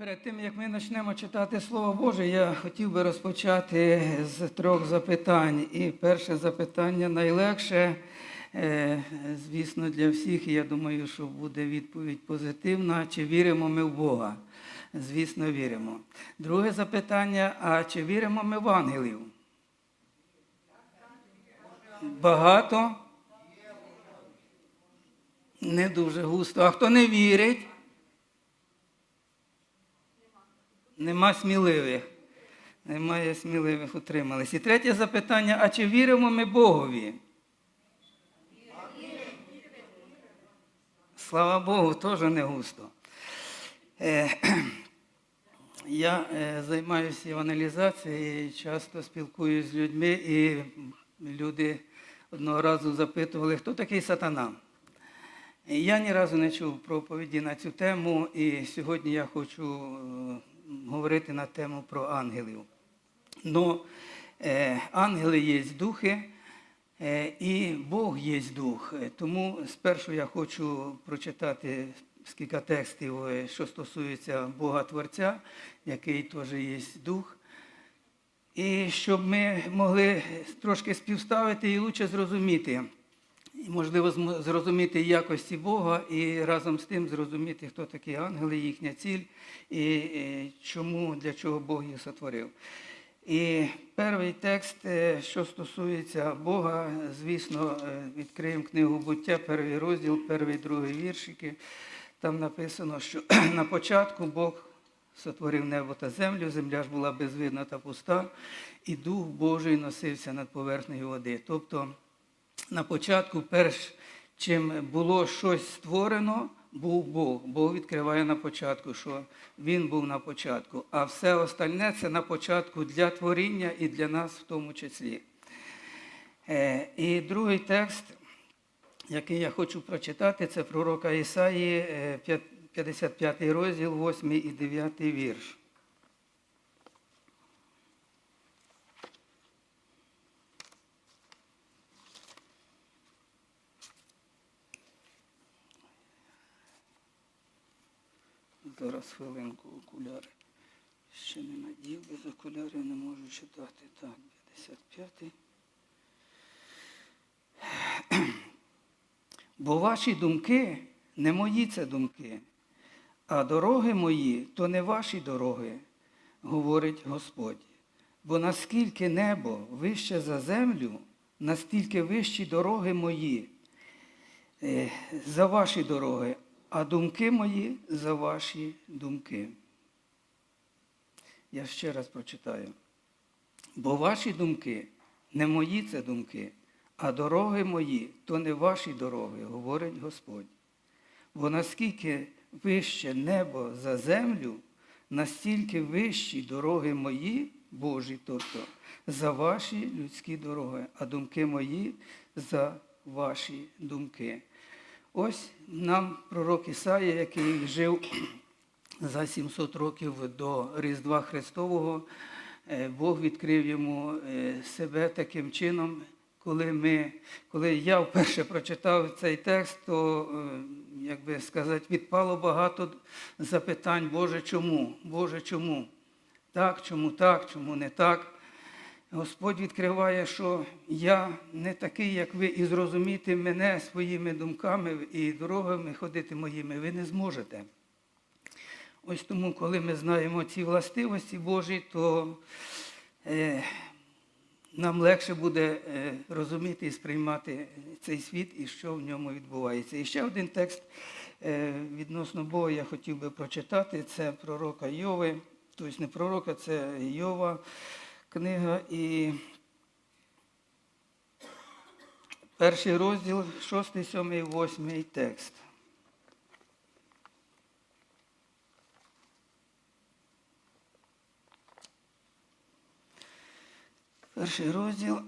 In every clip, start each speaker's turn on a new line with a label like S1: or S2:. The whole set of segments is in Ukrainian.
S1: Перед тим, як ми почнемо читати Слово Боже, я хотів би розпочати з трьох запитань. І перше запитання найлегше, е, звісно, для всіх, і я думаю, що буде відповідь позитивна. Чи віримо ми в Бога? Звісно, віримо. Друге запитання: а чи віримо ми в ангелів? Багато? Не дуже густо. А хто не вірить? Нема сміливих. Немає сміливих утримались. І третє запитання: а чи віримо ми Богові? Слава Богу, теж не густо. Е, Я е, займаюся евангелізацією, часто спілкуюся з людьми, і люди одного разу запитували, хто такий сатана. Я ні разу не чув проповіді на цю тему, і сьогодні я хочу е, говорити на тему про ангелів. Ну, е, ангели є духи, е, і Бог є дух. Тому спершу я хочу прочитати кілька текстів, е, що стосується Бога Творця, який теж є дух. І щоб ми могли трошки співставити і лучше зрозуміти, можливо, зрозуміти якості Бога і разом з тим зрозуміти, хто такі ангели, їхня ціль і чому, для чого Бог їх сотворив. І перший текст, е, що стосується Бога, звісно, е, відкриємо книгу буття, перший розділ, перший, другий віршики. Там написано, що на початку Бог сотворив небо та землю, земля ж була безвидна та пуста, і Дух Божий носився над поверхнею води. Тобто на початку, перш чим було щось створено, був Бог. Бог відкриває на початку, що Він був на початку, а все остальне це на початку для творіння і для нас в тому числі. Е, І другий текст, який я хочу прочитати, це пророка Ісаї, е, 55 розділ, 8 і 9 вірш. Зараз хвилинку окуляри. Ще не надів, без окулярів не можу читати. Так, 55-й. Бо ваші думки не мої це думки, а дороги мої то не ваші дороги, говорить Господь. Бо наскільки небо вище за землю, настільки вищі дороги мої е, за ваші дороги, а думки мої за ваші думки. Я ще раз прочитаю. Бо ваші думки не мої це думки, а дороги мої то не ваші дороги, говорить Господь. Бо наскільки вище небо за землю, настільки вищі дороги мої, Божі, тобто за ваші людські дороги, а думки мої за ваші думки. Ось нам пророк Ісая, який жив за 700 років до Різдва Христового, е, Бог відкрив йому е, себе таким чином. Коли, ми, коли я вперше прочитав цей текст, то, е, як би сказати, відпало багато запитань, Боже, чому? Боже, чому? Так, чому так, чому не так? Господь відкриває, що я не такий, як ви, і зрозуміти мене своїми думками і дорогами ходити моїми ви не зможете. Ось тому, коли ми знаємо ці властивості Божі, то е, нам легше буде е, розуміти і сприймати цей світ і що в ньому відбувається. І ще один текст е, відносно Бога я хотів би прочитати. Це пророка Йови, тобто не пророка, це Йова книга і перший розділ, 6, 7, 8 текст. Перший розділ.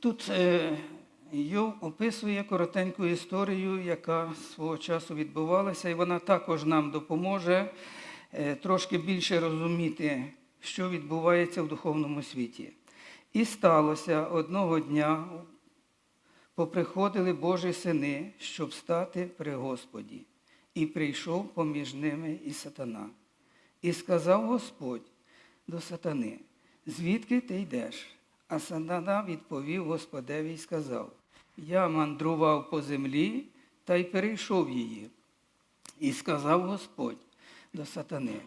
S1: Тут е, Йов описує коротеньку історію, яка свого часу відбувалася, і вона також нам допоможе е, трошки більше розуміти, що відбувається в духовному світі. І сталося одного дня, поприходили Божі сини, щоб стати при Господі, і прийшов поміж ними і сатана. І сказав Господь до сатани, звідки ти йдеш? А сатана відповів Господеві і сказав, я мандрував по землі та й перейшов її. І сказав Господь до сатани,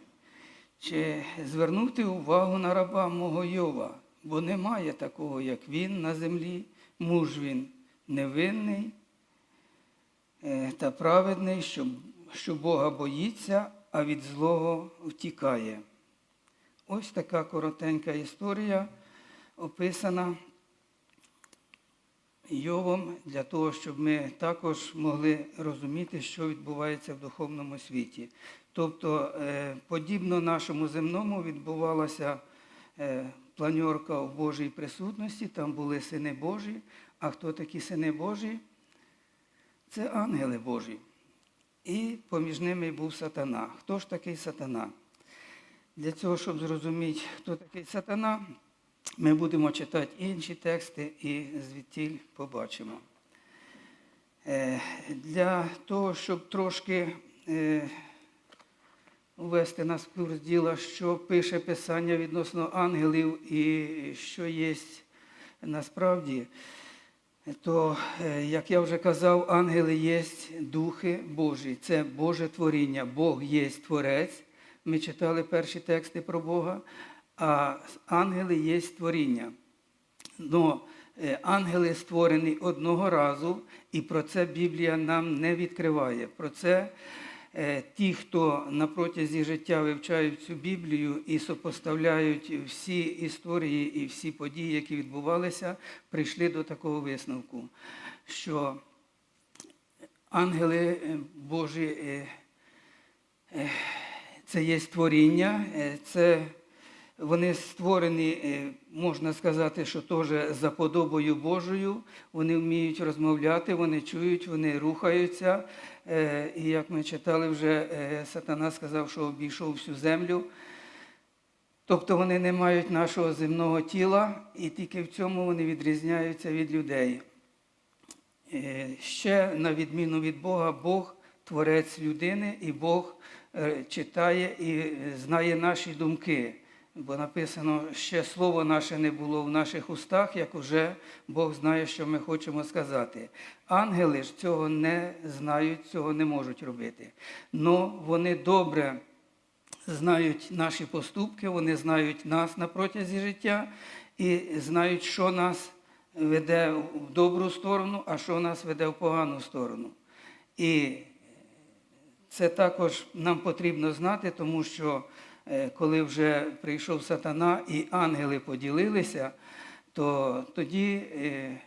S1: чи звернув ти увагу на раба мого Йова, бо немає такого, як він на землі, муж він невинний е, та праведний, що, що Бога боїться, а від злого втікає. Ось така коротенька історія описана Йовом для того, щоб ми також могли розуміти, що відбувається в духовному світі. Тобто, е, подібно нашому земному відбувалася е, планьорка в Божій присутності, там були сини Божі. А хто такі сини Божі? Це ангели Божі. І поміж ними був сатана. Хто ж такий сатана? Для цього, щоб зрозуміти, хто такий сатана, ми будемо читати інші тексти і звідтіль побачимо. Е, Для того, щоб трошки ввести нас в курс діла, що пише Писання відносно ангелів і що є насправді, то, е, як я вже казав, ангели є духи Божі, це Боже творіння. Бог є творець. Ми читали перші тексти про Бога, а ангели є творіння. Но е, ангели створені одного разу, і про це Біблія нам не відкриває. Про це ті, хто на протязі життя вивчають цю Біблію і сопоставляють всі історії і всі події, які відбувалися, прийшли до такого висновку, що ангели е, Божі е, е, це є створіння, е, це вони створені, е, можна сказати, що теж за подобою Божою. Вони вміють розмовляти, вони чують, вони рухаються. Е, І як ми читали вже, е, сатана сказав, що обійшов всю землю. Тобто вони не мають нашого земного тіла, і тільки в цьому вони відрізняються від людей. Ще на відміну від Бога, Бог творець людини, і Бог читає і знає наші думки. Бо написано, ще слово наше не було в наших устах, як уже Бог знає, що ми хочемо сказати. Ангели ж цього не знають, цього не можуть робити. Но вони добре знають наші поступки, вони знають нас на протязі життя і знають, що нас веде в добру сторону, а що нас веде в погану сторону. І це також нам потрібно знати, тому що коли вже прийшов сатана і ангели поділилися, то тоді е,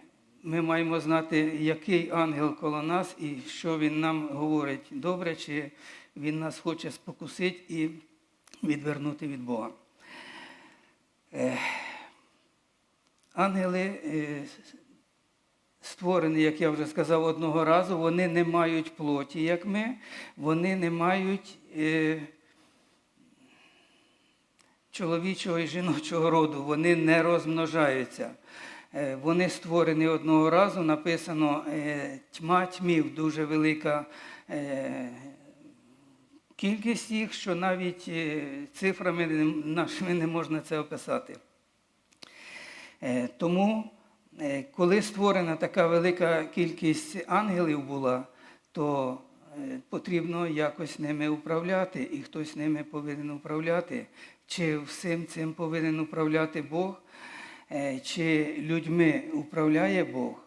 S1: ми маємо знати, який ангел коло нас і що він нам говорить добре, чи він нас хоче спокусити і відвернути від Бога. Е, Ангели е, створені, як я вже сказав одного разу, вони не мають плоті, як ми, вони не мають е, чоловічого і жіночого роду, вони не розмножаються. Е, Вони створені одного разу, написано е, тьма тьмів, дуже велика е, кількість їх, що навіть цифрами нашими не можна це описати. Тому, коли створена така велика кількість ангелів була, то потрібно якось ними управляти, і хтось ними повинен управляти. Чи всім цим повинен управляти Бог, е, чи людьми управляє Бог.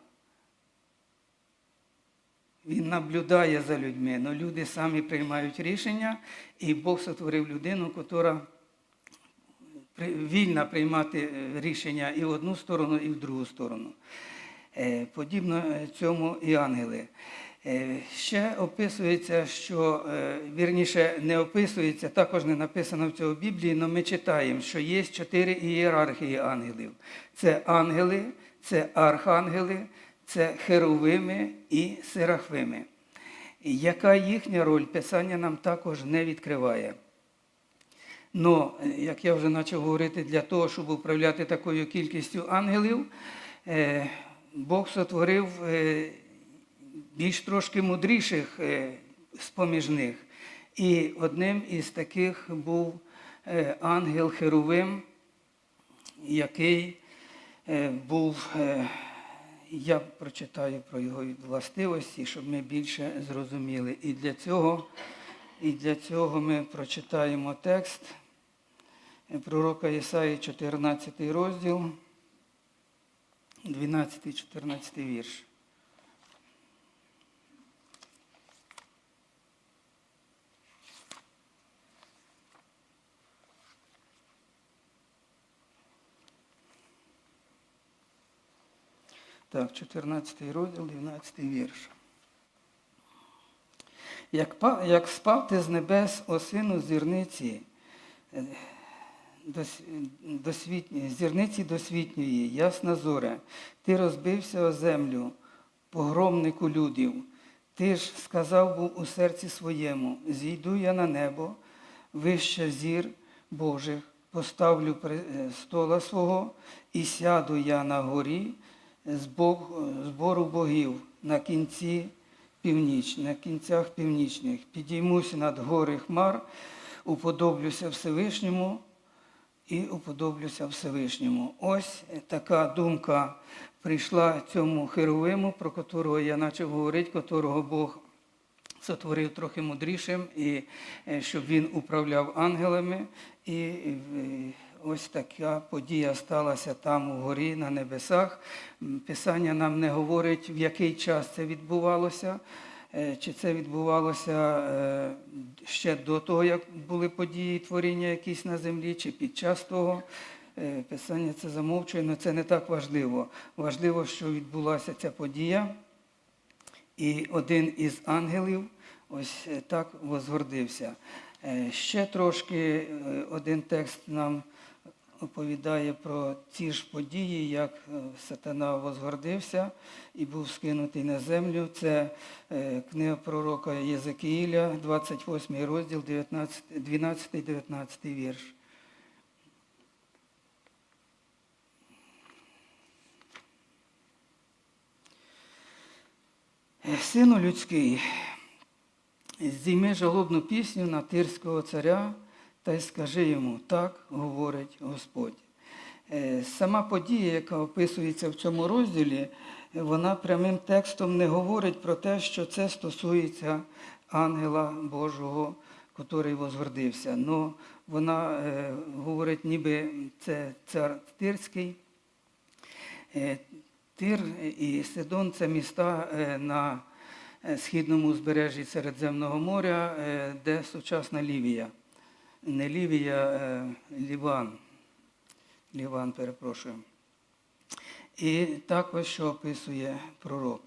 S1: Він наблюдає за людьми, але люди самі приймають рішення, і Бог сотворив людину, яка вільна приймати е, рішення і в одну сторону, і в другу сторону. Е, Подібно цьому і ангели. Е, Ще описується, що е, вірніше не описується, також не написано в цьому Біблії, але ми читаємо, що є чотири ієрархії ангелів. Це ангели, це архангели, це херовими і серафими. І Яка їхня роль, Писання нам також не відкриває. Е, як я вже почав говорити, для того, щоб управляти такою кількістю ангелів, Бог сотворив більш трошки мудріших е, з-поміж них. І одним із таких був е, ангел Херувим, який е, був, я прочитаю про його властивості, щоб ми більше зрозуміли. І для цього, і для цього ми прочитаємо текст пророка Ісаї, 14 розділ, 12-14 вірш. Так, 14 розділ, 12 вірш. Як, як спав ти з небес, о сину зірниці, е, досвітні- зірниці досвітньої, ясна зоря, ти розбився о землю, погромнику людів. Ти ж сказав був у серці своєму, зійду я на небо, вище зір Божих, поставлю е, стола свого, і сяду я на горі збору богів на кінці північ, на кінцях північних. Підіймуся над гори хмар, уподоблюся Всевишньому і уподоблюся Всевишньому. Ось така думка прийшла цьому Херовиму, про котрого я почав говорити, котрого Бог сотворив трохи мудрішим, і е, щоб він управляв ангелами. І е, ось така подія сталася там у горі на небесах. Писання нам не говорить, в який час це відбувалося. е, Чи це відбувалося е, ще до того, як були події творіння якісь на землі, чи під час того. Е, Писання це замовчує, але це не так важливо. Важливо, що відбулася ця подія. І один із ангелів ось так возгордився. Ще трошки один текст нам оповідає про ті ж події, як е, сатана возгордився і був скинутий на землю. Це е, книга пророка Єзекіїля, 28 розділ, 12-19 вірш. Е, Сину людський, здійми жалобну пісню на тирського царя та й скажи йому, так говорить Господь. Е, Сама подія, яка описується в цьому розділі, вона прямим текстом не говорить про те, що це стосується ангела Божого, котрий возгордився. Но вона е, говорить, ніби це цар Тирський. Е, Тир і Сидон це міста на східному узбережжі Середземного моря, де сучасна Лівія. Не Лівія, Ліван. Ліван, перепрошую. І також що описує пророк.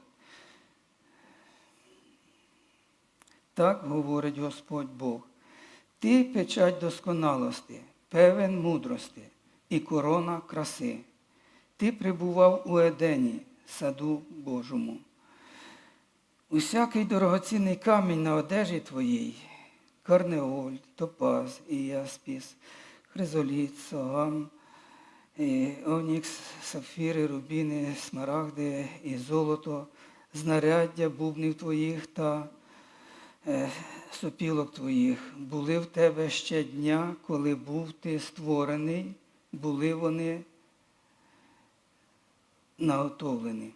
S1: Так говорить Господь Бог. Ти печать досконалості, певен мудрості і корона краси. Ти прибував у Едені, саду Божому. Усякий дорогоцінний камінь на одежі твоїй, карнеоль, топаз і яспіс, хризоліт, согам, онікс, сапфіри, рубіни, смарагди і золото, знаряддя бубнів твоїх та е, сопілок твоїх. Були в тебе ще дня, коли був ти створений, були вони наготовлені.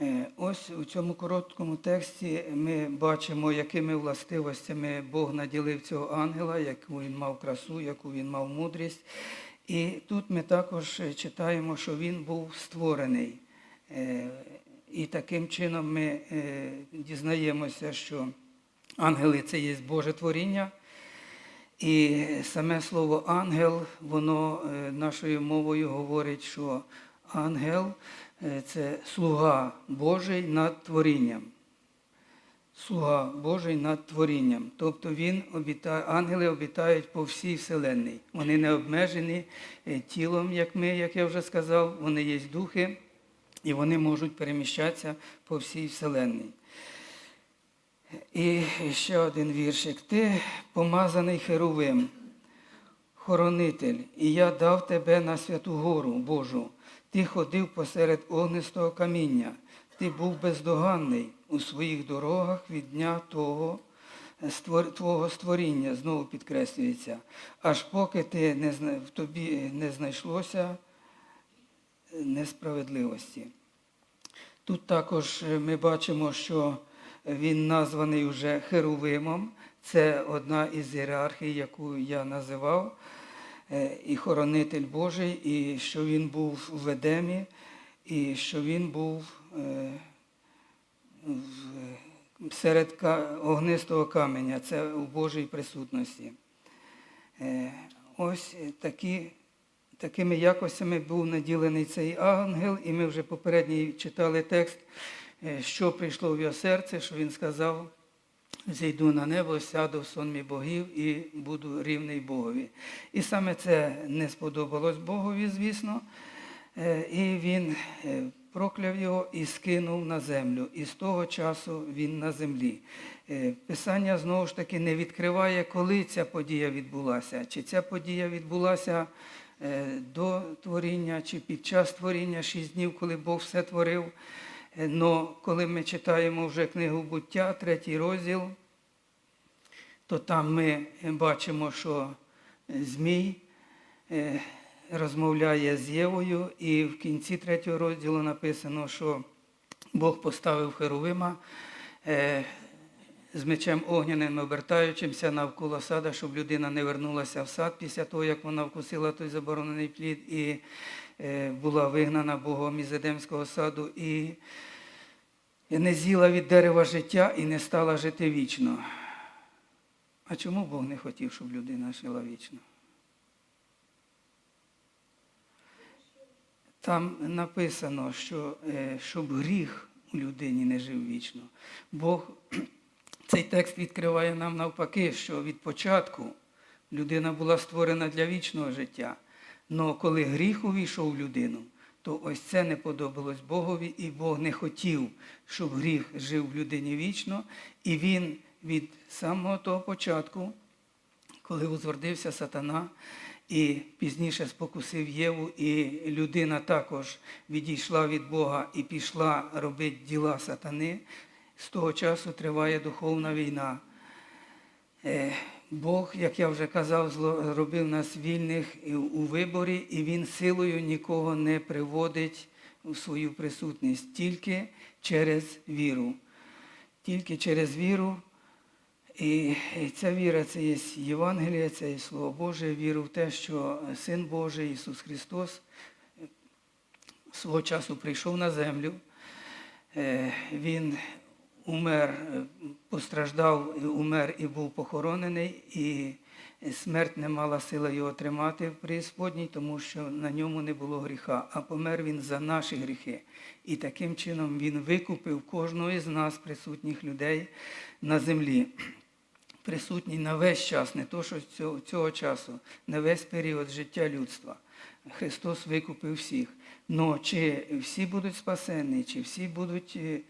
S1: Е, Ось у цьому короткому тексті ми бачимо, якими властивостями Бог наділив цього ангела, яку він мав красу, яку він мав мудрість. І тут ми також читаємо, що він був створений. Е, І таким чином ми е, дізнаємося, що ангели це є Боже творіння. І саме слово ангел, воно нашою мовою говорить, що ангел це слуга Божий над творінням. Слуга Божий над творінням. Тобто він обітає, ангели обітають по всій вселенній. Вони не обмежені е, тілом, як ми, як я вже сказав, вони є духи, і вони можуть переміщатися по всій вселенній. І ще один віршик. Ти помазаний Херовим, хоронитель, і я дав тебе на святу гору Божу. Ти ходив посеред огнистого каміння, ти був бездоганний у своїх дорогах від дня того створ- твого створіння, знову підкреслюється, аж поки ти не, в тобі не знайшлося несправедливості. Тут також е, ми бачимо, що він названий вже Херувимом. Це одна із ієрархій, яку я називав, і хоронитель Божий, і що він був в Едемі, і що він був е, серед огнистого каменя, це у Божій присутності. Е, Ось такі, такими якостями був наділений цей ангел, і ми вже попередній читали текст, е, що прийшло в його серце, що він сказав, зійду на небо, сяду в сонмі богів і буду рівний Богові. І саме це не сподобалось Богові, звісно, Е, і він е, прокляв його і скинув на землю. І з того часу він на землі. Е, Писання знову ж таки не відкриває, коли ця подія відбулася. Чи ця подія відбулася до творіння, чи під час творіння, шість днів, коли Бог все творив. Но коли ми читаємо вже книгу буття, третій розділ, то там ми бачимо, що Змій е, розмовляє з Євою, і в кінці третього розділу написано, що Бог поставив Херовима е, з мечем огняним, обертаючимся навколо сада, щоб людина не вернулася в сад після того, як вона вкусила той заборонений плід і е, була вигнана Богом із Едемського саду. І не з'їла від дерева життя і не стала жити вічно. А чому Бог не хотів, щоб людина жила вічно? Там написано, що е, щоб гріх у людині не жив вічно. Бог цей текст відкриває нам навпаки, що від початку людина була створена для вічного життя. Але коли гріх увійшов в людину, то ось це не подобалось Богові, і Бог не хотів, щоб гріх жив в людині вічно. І він від самого того початку, коли узвардився сатана, і пізніше спокусив Єву, і людина також відійшла від Бога і пішла робити діла сатани, з того часу триває духовна війна. Е, Бог, як я вже казав, зробив нас вільних у виборі, і Він силою нікого не приводить у свою присутність, тільки через віру. Тільки через віру. І ця віра це є Євангеліє, це є Слово Боже, віру в те, що Син Божий Ісус Христос свого часу прийшов на землю. Е, Він умер, е, постраждав, умер і був похоронений, і смерть не мала сили його тримати в преісподній, тому що на ньому не було гріха, а помер він за наші гріхи. І таким чином він викупив кожного із нас, присутніх людей на землі. Присутній на весь час, не то, що цього, цього часу, на весь період життя людства. Христос викупив всіх. Но чи всі будуть спасені, чи всі будуть е,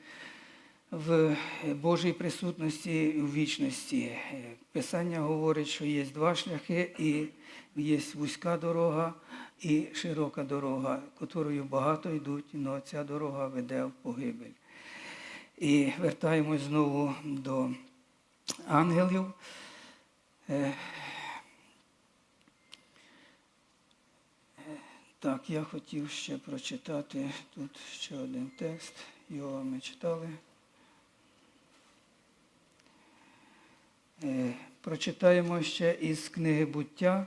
S1: в Божій присутності в вічності. Е, Писання говорить, що є два шляхи, і є вузька дорога і широка дорога, котрою багато йдуть, але ця дорога веде в погибель. І вертаємось знову до ангелів. Е, Так, я хотів ще прочитати тут ще один текст. Його ми читали. Прочитаємо ще із книги буття.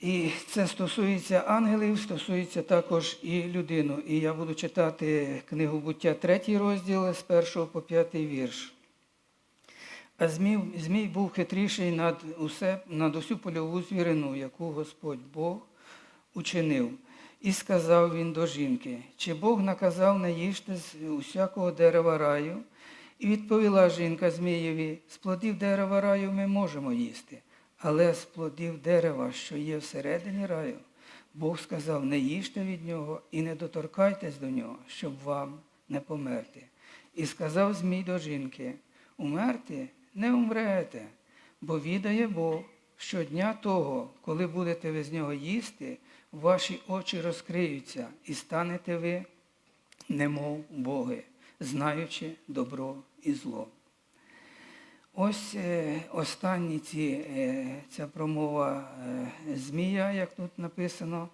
S1: І це стосується ангелів, стосується також і людину. І я буду читати книгу буття, третій розділ з першого по п'ятий вірш. А Змій, Змій був хитріший над, усе, над усю польову звірину, яку Господь Бог учинив. І сказав він до жінки, чи Бог наказав не їжте з усякого дерева раю? І відповіла жінка Змієві, з плодів дерева раю ми можемо їсти, але з плодів дерева, що є всередині раю, Бог сказав, не їжте від нього і не доторкайтесь до нього, щоб вам не померти. І сказав Змій до жінки, умерти не умрете, бо відає Бог, що дня того, коли будете ви з нього їсти, ваші очі розкриються, і станете ви, немов боги, знаючи добро і зло. Ось е, останні ці, е, ця промова е, Змія, як тут написано,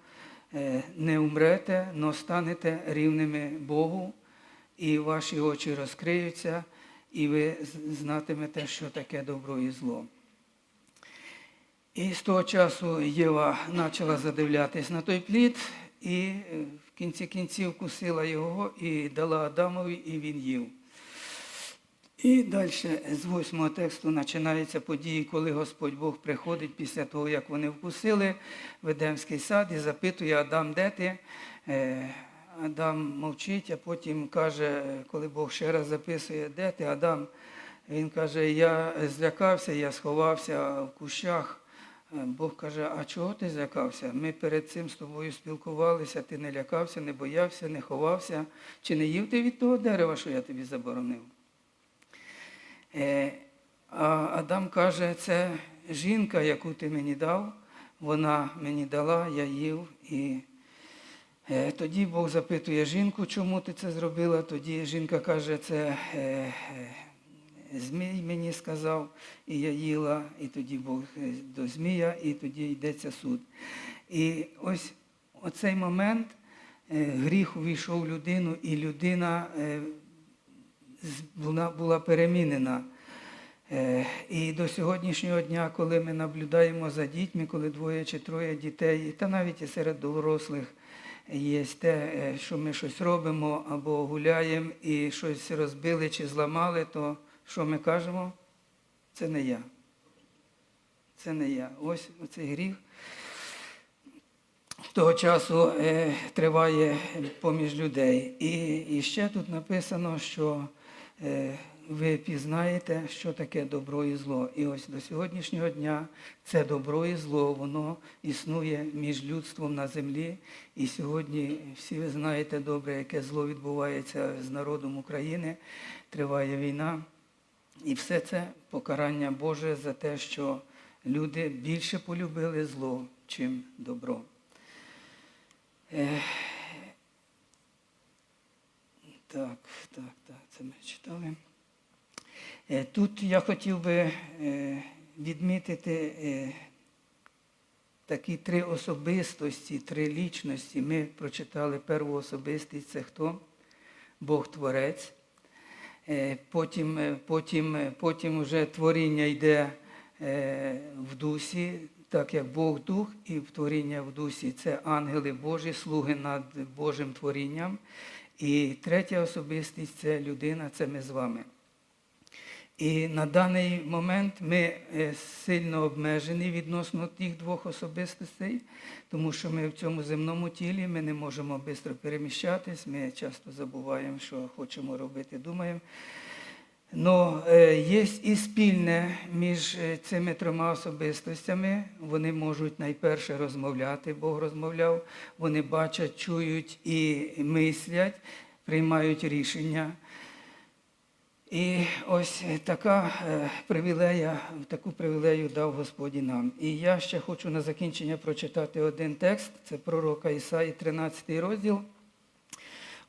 S1: не умрете, но станете рівними Богу, і ваші очі розкриються, і ви знатимете, що таке добро і зло. І з того часу Єва почала задивлятись на той плід, і в кінці кінців кусила його і дала Адамові, і він їв. І далі з восьмого тексту починаються події, коли Господь Бог приходить після того, як вони вкусили в Едемський сад і запитує Адам, де ти? Е, Адам мовчить, а потім каже, коли Бог ще раз записує, де ти, Адам? Він каже, я злякався, я сховався в кущах. Е, Бог каже, а чого ти злякався? Ми перед цим з тобою спілкувалися, ти не лякався, не боявся, не ховався. Чи не їв ти від того дерева, що я тобі заборонив? Е, А Адам каже, це жінка, яку ти мені дав, вона мені дала, я їв. І е, тоді Бог запитує жінку, чому ти це зробила. Тоді жінка каже, це Змій мені сказав, і я їла, і тоді Бог е, до Змія, і тоді йдеться суд. І ось оцей момент е, гріх увійшов в людину, і людина е, була, перемінена. І до сьогоднішнього дня, коли ми наблюдаємо за дітьми, коли двоє чи троє дітей, та навіть і серед дорослих є те, що ми щось робимо або гуляємо і щось розбили чи зламали, то що ми кажемо? Це не я. Це не я. Ось оцей гріх. Того часу е, триває поміж людей. І, і ще тут написано, що е, ви пізнаєте, що таке добро і зло. І ось до сьогоднішнього дня це добро і зло, воно існує між людством на землі. І сьогодні всі ви знаєте добре, яке зло відбувається з народом України. Триває війна. І все це покарання Боже за те, що люди більше полюбили зло, чим добро. Е, Так, так, так, це ми читали. Е, Тут я хотів би е, відмітити е, такі три особистості, три лічності. Ми прочитали першу особистість це хто? Бог Творець. Е, Потім, е, потім, е, потім вже творіння йде в дусі, так як Бог Дух і творіння в дусі це ангели Божі, слуги над Божим творінням. І третя особистість це людина, це ми з вами. І на даний момент ми е, сильно обмежені відносно тих двох особистостей, тому що ми в цьому земному тілі ми не можемо швидко переміщатись, ми часто забуваємо, що хочемо робити, думаємо. Но е, є і спільне між е, цими трьома особистостями. Вони можуть найперше розмовляти, Бог розмовляв, вони бачать, чують і мислять, приймають рішення. І ось така е, привілея, таку привілею дав Господь нам. І я ще хочу на закінчення прочитати один текст. Це пророка Ісаї, 13 розділ,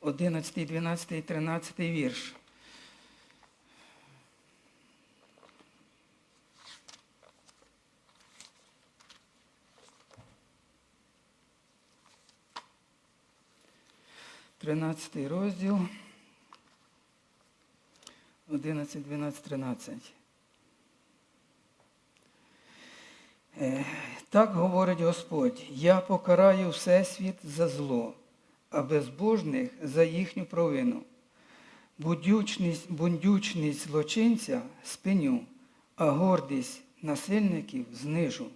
S1: 11, 12, 13 вірш. Тринадцятий розділ. 11, 12, 13. Е, Так говорить Господь, я покараю Всесвіт за зло, а безбожних за їхню провину. Будючність, бундючність злочинця спиню, а гордість насильників знижу.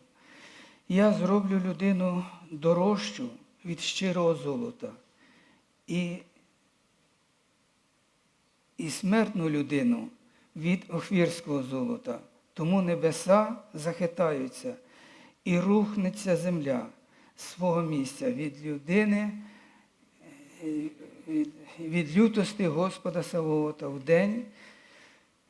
S1: Я зроблю людину дорожчу від щирого золота і і смертну людину від офірського золота. Тому небеса захитаються і рухнеться земля свого місця від людини, е, від, від лютости Господа Савоота в день,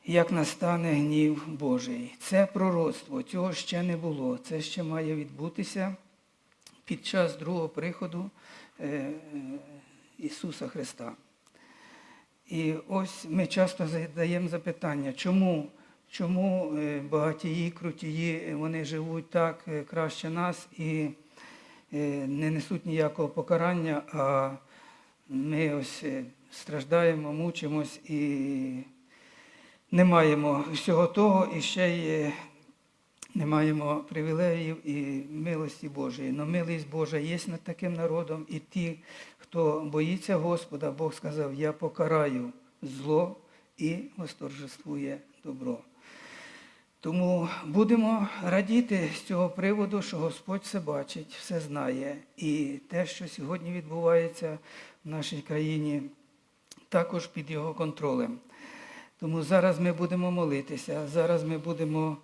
S1: як настане гнів Божий. Це пророцтво, цього ще не було. Це ще має відбутися під час другого приходу е, е, Ісуса Христа. І ось ми часто задаємо запитання, чому чому е, багатії, крутії, е, вони живуть так е, краще нас і не несуть ніякого покарання, а ми ось страждаємо, мучимось і не маємо всього того, і ще й не маємо привілеїв і милості Божої. Но милість Божа є над таким народом, і ті, хто боїться Господа, Бог сказав, я покараю зло і восторжествує добро. Тому будемо радіти з цього приводу, що Господь все бачить, все знає. І те, що сьогодні відбувається в нашій країні, також під його контролем. Тому зараз ми будемо молитися, зараз ми будемо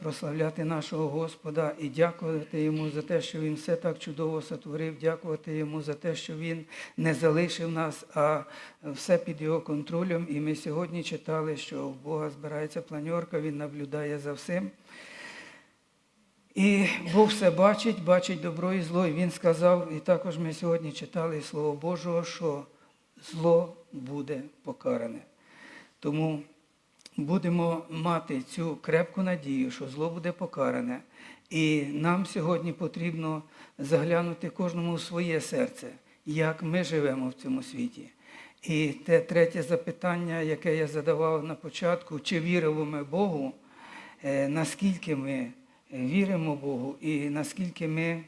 S1: прославляти нашого Господа і дякувати йому за те, що Він все так чудово сотворив, дякувати йому за те, що Він не залишив нас, а все під його контролем. І ми сьогодні читали, що в Бога збирається планьорка, Він наблюдає за всім. І Бог все бачить, бачить добро і зло. І Він сказав, і також ми сьогодні читали Слово Божого, що зло буде покаране. Тому будемо мати цю крепку надію, що зло буде покаране. І нам сьогодні потрібно заглянути кожному в своє серце, як ми живемо в цьому світі. І те третє запитання, яке я задавав на початку, чи віримо ми Богу, е, наскільки ми віримо Богу і наскільки ми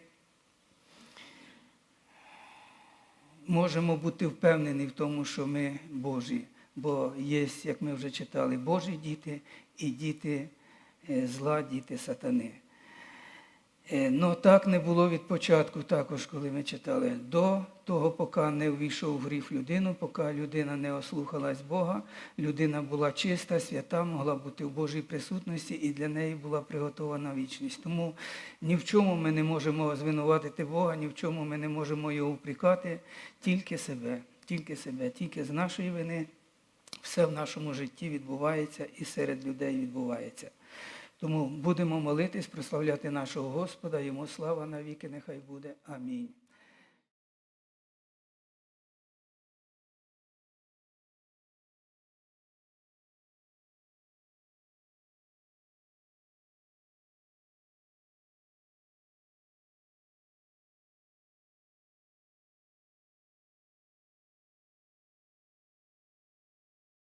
S1: можемо бути впевнені в тому, що ми Божі. Бо є, як ми вже читали, Божі діти і діти е, зла, діти сатани. Е, Ну так не було від початку, також, коли ми читали. До того, поки не увійшов гріх людину, поки людина не ослухалась Бога, людина була чиста, свята, могла бути в Божій присутності, і для неї була приготована вічність. Тому ні в чому ми не можемо звинуватити Бога, ні в чому ми не можемо його упрекати, тільки себе, тільки себе, тільки з нашої вини все в нашому житті відбувається і серед людей відбувається. Тому будемо молитись, прославляти нашого Господа, йому слава навіки, нехай буде. Амінь.